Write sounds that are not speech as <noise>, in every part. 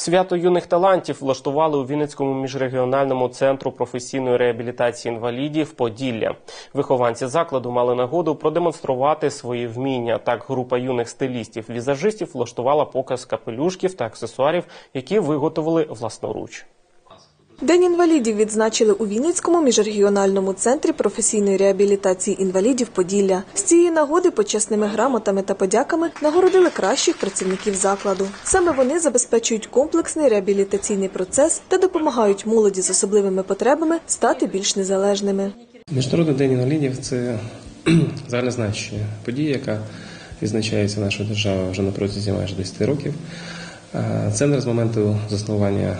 Свято юних талантів влаштували у Вінницькому міжрегіональному центру професійної реабілітації інвалідів Поділля. Вихованці закладу мали нагоду продемонструвати свої вміння. Так, група юних стилістів-візажистів влаштувала показ капелюшків та аксесуарів, які виготовили власноруч. День інвалідів відзначили у Вінницькому міжрегіональному центрі професійної реабілітації інвалідів Поділля. З цієї нагоди почесними грамотами та подяками нагородили кращих працівників закладу. Саме вони забезпечують комплексний реабілітаційний процес та допомагають молоді з особливими потребами стати більш незалежними. Міжнародний день інвалідів це <clears throat> загальнозначна подія, яка відзначається нашою державою вже на протязі майже 10 років. Е, Центр з моменту заснування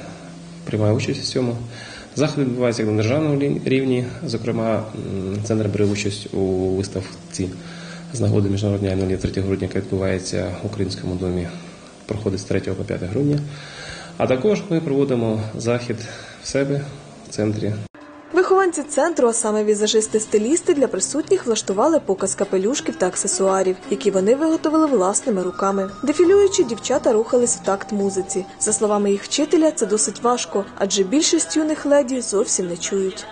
приймає участь у цьому. Заходи відбуваються як на державному рівні. Зокрема, центр бере участь у виставці з нагоди міжнародної дня 3 грудня, яка відбувається в Українському домі, проходить з 3 по 5 грудня. А також ми проводимо захід в себе в центрі Вихованці центру, а саме візажисти-стилісти, для присутніх влаштували показ капелюшків та аксесуарів, які вони виготовили власними руками. Дефілюючи, дівчата рухались в такт музиці. За словами їх вчителя, це досить важко, адже більшість юних леді зовсім не чують.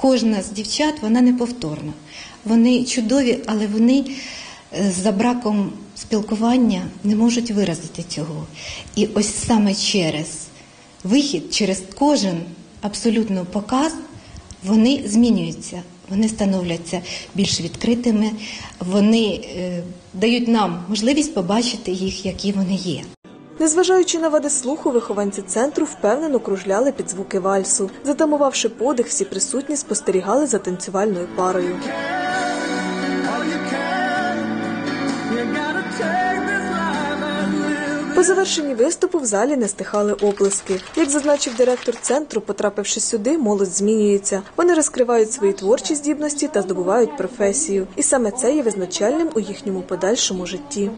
Кожна з дівчат вона неповторна. Вони чудові, але вони е, за браком спілкування не можуть виразити цього. І ось саме через вихід, через кожен абсолютно показ, вони змінюються. Вони становляться більш відкритими, вони е, дають нам можливість побачити їх, які вони є. Незважаючи на вади слуху, вихованці центру впевнено кружляли під звуки вальсу. Затамувавши подих, всі присутні спостерігали за танцювальною парою. По завершенні виступу в залі не стихали оплески. Як зазначив директор центру, потрапивши сюди, молодь змінюється. Вони розкривають свої творчі здібності та здобувають професію. І саме це є визначальним у їхньому подальшому житті.